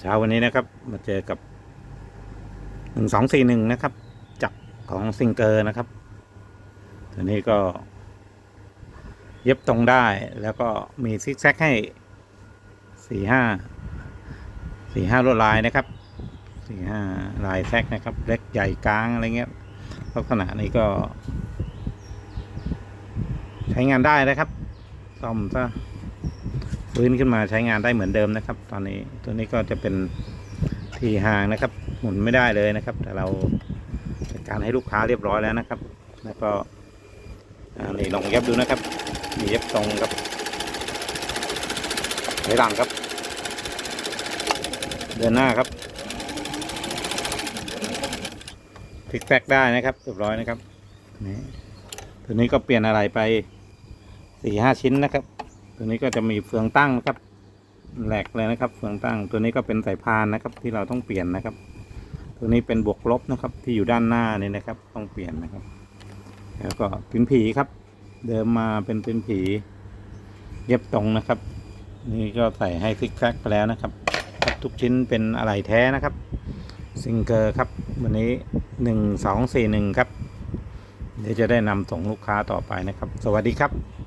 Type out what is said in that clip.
เช้าวันนี้นะครับ มาเจอกับหนึ่งสองสี่หนึ่งนะครับ จักรของซิงเกอร์นะครับ ตัวนี้ก็ เย็บตรงได้แล้วก็มีซิกแซกให้สี่ห้าสี่ห้าลวดลายนะครับสี่ห้าลายแซกนะครับ เล็กใหญ่กลางอะไรเงี้ยลักษณะนี้ก็ ใช้งานได้นะครับซ่อมซะ ฟื้นขึ้นมาใช้งานได้เหมือนเดิมนะครับ ตอนนี้ตัวนี้ก็จะเป็นที่ห่างนะครับ หมุนไม่ได้เลยนะครับ แต่เราจัดการให้ลูกค้าเรียบร้อยแล้วนะครับ แล้วก็อ่านี่ลองเย็บดูนะครับมีเย็บตรงครับไหหลังครับ เดินหน้าครับพลิกแฟกได้นะครับเรียบร้อยนะครับนี่ตัวนี้ก็เปลี่ยนอะไรไปสี่ห้าชิ้นนะครับ ตัวนี้ก็จะมีเฟืองตั้งนะครับ แหลกเลยนะครับ เฟืองตั้ง ตัวนี้ก็เป็นสายพานนะครับ ที่เราต้องเปลี่ยนนะครับ ตัวนี้เป็นบวกลบนะครับ ที่อยู่ด้านหน้านี่นะครับ ต้องเปลี่ยนนะครับ แล้วก็พื้นผีครับ เดิมมาเป็นพื้นผีเย็บตรงนะครับ นี่ก็ใส่ให้ซิกแซกไปแล้วนะครับครับทุกชิ้นเป็นอะไหล่แท้นะครับซิงเกอร์ครับ วันนี้หนึ่งสองสี่หนึ่งครับ เดี๋ยวจะได้นำส่งลูกค้าต่อไปนะครับ สวัสดีครับ